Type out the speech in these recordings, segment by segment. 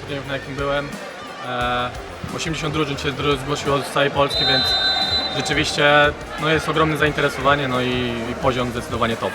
turniejów, na jakim byłem. E, 80 drużyn się zgłosiło z całej Polski, więc rzeczywiście no, jest ogromne zainteresowanie no i, i poziom zdecydowanie top.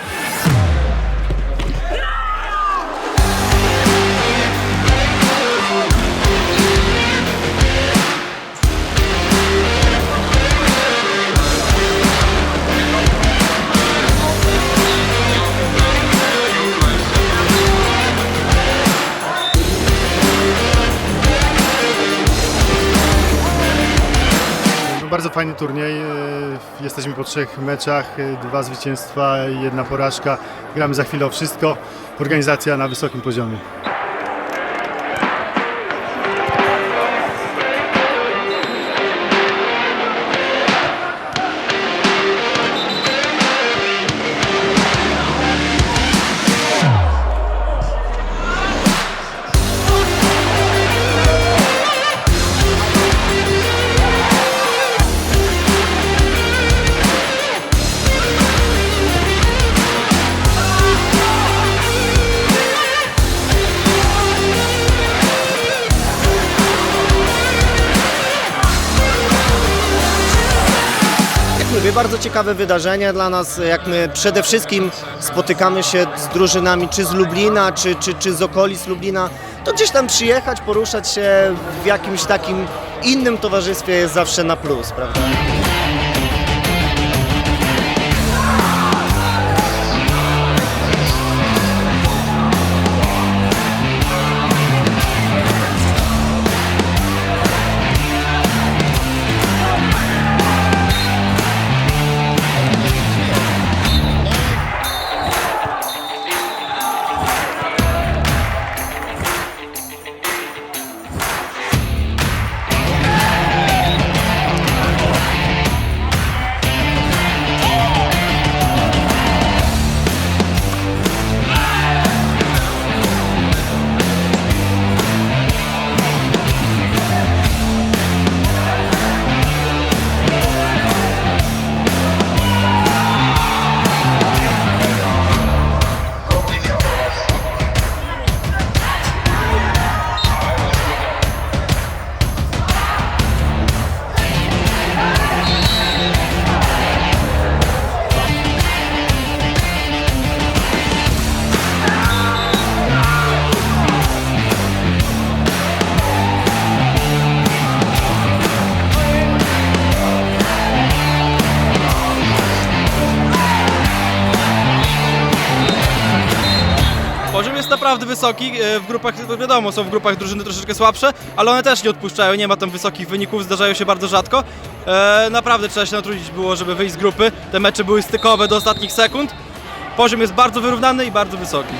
Bardzo fajny turniej. e, Jesteśmy po trzech meczach, e, dwa zwycięstwa, jedna porażka. Gramy za chwilę o wszystko. Organizacja na wysokim poziomie. Bardzo ciekawe wydarzenie dla nas, jak my przede wszystkim spotykamy się z drużynami czy z Lublina, czy, czy, czy z okolic Lublina, to gdzieś tam przyjechać, poruszać się w jakimś takim innym towarzystwie jest zawsze na plus, prawda? Naprawdę wysoki, e, w grupach, wiadomo, są w grupach drużyny troszeczkę słabsze, ale one też nie odpuszczają, nie ma tam wysokich wyników, zdarzają się bardzo rzadko. E, naprawdę trzeba się natrudzić było, żeby wyjść z grupy, te mecze były stykowe do ostatnich sekund. Poziom jest bardzo wyrównany i bardzo wysoki.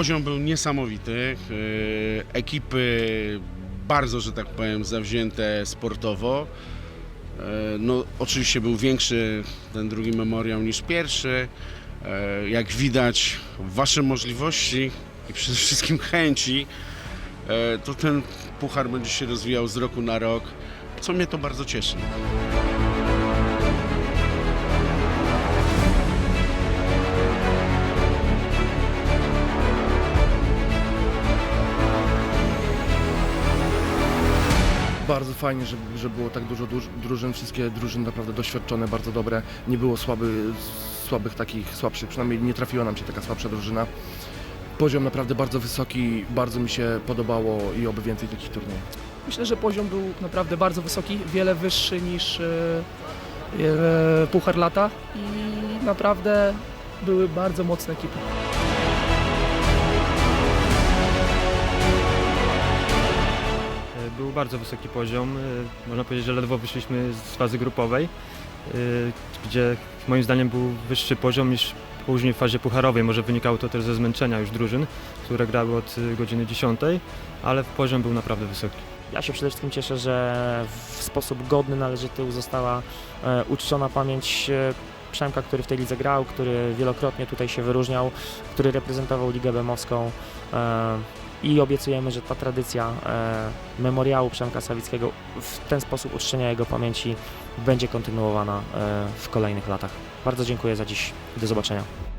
Poziom był niesamowity. e, Ekipy bardzo, że tak powiem, zawzięte sportowo. E, No, oczywiście był większy ten drugi memoriał niż pierwszy. E, Jak widać, wasze możliwości i przede wszystkim chęci, to ten puchar będzie się rozwijał z roku na rok, co mnie to bardzo cieszy. Bardzo fajnie, że, że było tak dużo duż- drużyn, wszystkie drużyny naprawdę doświadczone, bardzo dobre. Nie było słaby, słabych takich, słabszych, przynajmniej nie trafiła nam się taka słabsza drużyna. Poziom naprawdę bardzo wysoki, bardzo mi się podobało i oby więcej takich turniejów. Myślę, że poziom był naprawdę bardzo wysoki, wiele wyższy niż e, e, Puchar Lata i naprawdę były bardzo mocne ekipy. Był bardzo wysoki poziom. e, Można powiedzieć, że ledwo wyszliśmy z fazy grupowej, e, gdzie moim zdaniem był wyższy poziom niż później w fazie pucharowej. Może wynikało to też ze zmęczenia już drużyn, które grały od e, godziny 10, ale poziom był naprawdę wysoki. Ja się przede wszystkim cieszę, że w sposób godny, należyty została e, uczczona pamięć e, Przemka, który w tej lidze grał, który wielokrotnie tutaj się wyróżniał, który reprezentował Ligę Bemowską e, i obiecujemy, że ta tradycja e, memoriału Przemka Sawickiego w ten sposób uczczenia jego pamięci będzie kontynuowana e, w kolejnych latach. Bardzo dziękuję za dziś. Do zobaczenia.